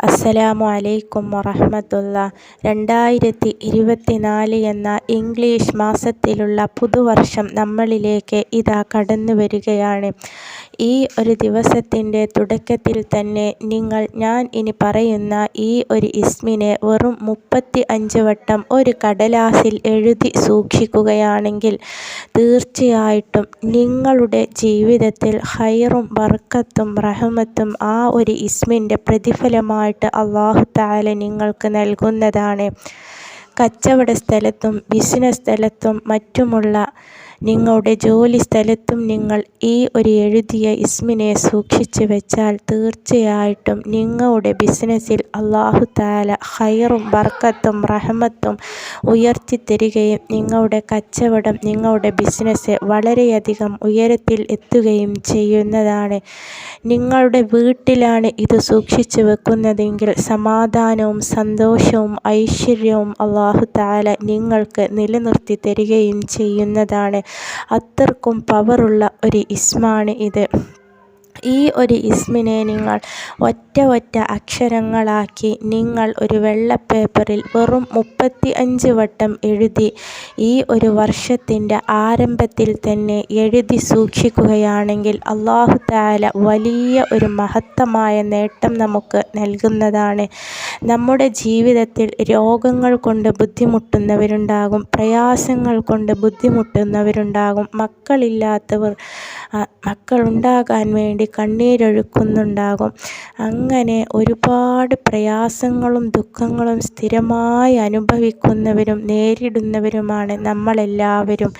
അസ്സലാമു അലൈക്കും വറഹമത്തുള്ള. രണ്ടായിരത്തി ഇരുപത്തിനാല് എന്ന ഇംഗ്ലീഷ് മാസത്തിലുള്ള പുതുവർഷം നമ്മളിലേക്ക് ഇതാ കടന്നു വരികയാണ്. ഈ ഒരു ദിവസത്തിന്റെ തുടക്കത്തിൽ തന്നെ നിങ്ങൾ ഞാൻ ഇനി പറയുന്ന ഈ ഒരു ഇസ്മിനെ വെറും മുപ്പത്തി അഞ്ച് വട്ടം ഒരു കടലാസിൽ എഴുതി സൂക്ഷിക്കുകയാണെങ്കിൽ തീർച്ചയായിട്ടും നിങ്ങളുടെ ജീവിതത്തിൽ ഹൈറും ബർക്കത്തും റഹമത്തും ആ ഒരു ഇസ്മിന്റെ പ്രതിഫലമായി ആയിട്ട് അള്ളാഹു താല നിങ്ങൾക്ക് നൽകുന്നതാണ്. കച്ചവട സ്ഥലത്തും ബിസിനസ് സ്ഥലത്തും മറ്റുമുള്ള നിങ്ങളുടെ ജോലി സ്ഥലത്തും നിങ്ങൾ ഈ ഒരു എഴുതിയ ഇസ്മിനെ സൂക്ഷിച്ചു വെച്ചാൽ തീർച്ചയായിട്ടും നിങ്ങളുടെ ബിസിനസ്സിൽ അള്ളാഹു താല ഹൈറും ബർക്കത്തും റഹമത്തും ഉയർത്തി തരികയും നിങ്ങളുടെ കച്ചവടം നിങ്ങളുടെ ബിസിനസ് വളരെയധികം ഉയരത്തിൽ എത്തുകയും ചെയ്യുന്നതാണ്. നിങ്ങളുടെ വീട്ടിലാണ് ഇത് സൂക്ഷിച്ചു വെക്കുന്നതെങ്കിൽ സമാധാനവും സന്തോഷവും ഐശ്വര്യവും അള്ളാഹു താല നിങ്ങൾക്ക് നിലനിർത്തി തരികയും ചെയ്യുന്നതാണ്. അത്രക്കും പവറുള്ള ഒരു ഇസ്മാണ് ഇത്. ഈ ഒരു ഇസ്മിനെ നിങ്ങൾ ഒറ്റ ഒറ്റ അക്ഷരങ്ങളാക്കി നിങ്ങൾ ഒരു വെള്ള പേപ്പറിൽ വെറും മുപ്പത്തി അഞ്ച് വട്ടം എഴുതി ഈ ഒരു വർഷത്തിന്റെ ആരംഭത്തിൽ തന്നെ എഴുതി സൂക്ഷിക്കുകയാണെങ്കിൽ അള്ളാഹു താല വലിയ ഒരു മഹത്തമായ നേട്ടം നമുക്ക് നൽകുന്നതാണ്. നമ്മുടെ ജീവിതത്തിൽ രോഗങ്ങൾ കൊണ്ട് ബുദ്ധിമുട്ടുന്നവരുണ്ടാകും പ്രയാസങ്ങൾ കൊണ്ട് ബുദ്ധിമുട്ടുന്നവരുണ്ടാകും മക്കളില്ലാത്തവർ മക്കളുണ്ടാകാൻ വേണ്ടി കണ്ണീരൊഴുക്കുന്നുണ്ടാകും. അങ്ങനെ ഒരുപാട് പ്രയാസങ്ങളും ദുഃഖങ്ങളും സ്ഥിരമായി അനുഭവിക്കുന്നവരും നേരിടുന്നവരുമാണ് നമ്മളെല്ലാവരും.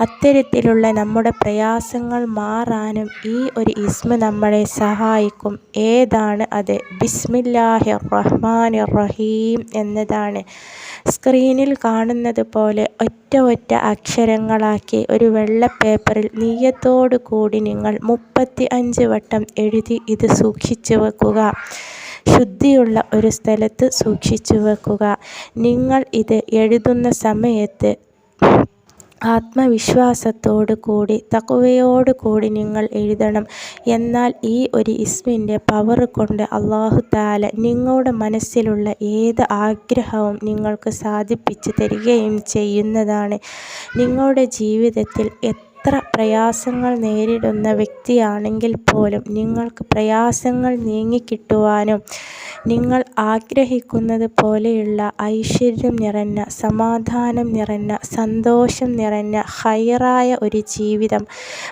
അത്തരത്തിലുള്ള നമ്മുടെ പ്രയാസങ്ങൾ മാറാനും ഈ ഒരു ഇസ്മ നമ്മളെ സഹായിക്കും. ഏതാണ് അത്? ബിസ്മില്ലാഹി റഹ്മാൻ റഹീം എന്നതാണ്. സ്ക്രീനിൽ കാണുന്നത് പോലെ ഒറ്റ ഒറ്റ അക്ഷരങ്ങളാക്കി ഒരു വെള്ള പേപ്പറിൽ നീയത്തോടു കൂടി നിങ്ങൾ മുപ്പത്തി അഞ്ച് വട്ടം എഴുതി ഇത് സൂക്ഷിച്ചു വെക്കുക. ശുദ്ധിയുള്ള ഒരു സ്ഥലത്ത് സൂക്ഷിച്ചു വെക്കുക. നിങ്ങൾ ഇത് എഴുതുന്ന സമയത്ത് ആത്മവിശ്വാസത്തോടു കൂടി തക്കുവയോടു കൂടി നിങ്ങൾ എഴുതണം. എന്നാൽ ഈ ഒരു ഇസ്മിന്റെ പവർ കൊണ്ട് അള്ളാഹു താല നിങ്ങളുടെ മനസ്സിലുള്ള ഏത് ആഗ്രഹവും നിങ്ങൾക്ക് സാധിപ്പിച്ചു തരികയും ചെയ്യുന്നതാണ്. നിങ്ങളുടെ ജീവിതത്തിൽ എത്ര പ്രയാസങ്ങൾ നേരിടുന്ന വ്യക്തിയാണെങ്കിൽ പോലും നിങ്ങൾക്ക് പ്രയാസങ്ങൾ നീങ്ങിക്കിട്ടുവാനും നിങ്ങൾ ആഗ്രഹിക്കുന്നത് പോലെയുള്ള ഐശ്വര്യം നിറഞ്ഞ സമാധാനം നിറഞ്ഞ സന്തോഷം നിറഞ്ഞ ഹയറായ ഒരു ജീവിതം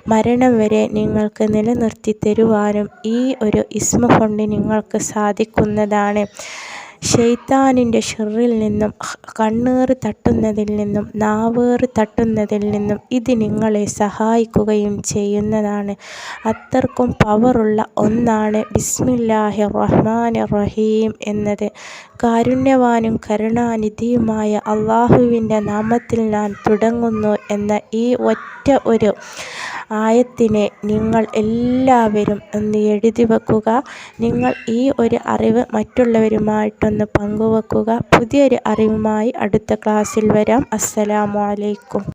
മരണം വരെ നിങ്ങൾക്ക് നിലനിർത്തി തരുവാനും ഈ ഒരു ഇസ്മ കൊണ്ട് നിങ്ങൾക്ക് സാധിക്കുന്നതാണ്. ഷെയ്ത്താനിന്റെ ഷെറിൽ നിന്നും കണ്ണേറ് തട്ടുന്നതിൽ നിന്നും നാവേറ് തട്ടുന്നതിൽ നിന്നും ഇത് നിങ്ങളെ സഹായിക്കുകയും ചെയ്യുന്നതാണ്. അത്രക്കും പവറുള്ള ഒന്നാണ് ബിസ്മില്ലാഹി റഹ്മാൻ റഹീം എന്നത്. കാരുണ്യവാനും കരുണാനിധിയുമായ അള്ളാഹുവിന്റെ നാമത്തിൽ ഞാൻ തുടങ്ങുന്നു എന്ന ഈ ഒറ്റ ഒരു ആയത്തിനെ നിങ്ങൾ എല്ലാവരും ഒന്ന് എഴുതി വെക്കുക. നിങ്ങൾ ഈ ഒരു അറിവ് മറ്റുള്ളവരുമായിട്ടൊന്ന് പങ്കുവെക്കുക. പുതിയൊരു അറിവുമായി അടുത്ത ക്ലാസ്സിൽ വരാം. അസ്സലാമു അലൈക്കും.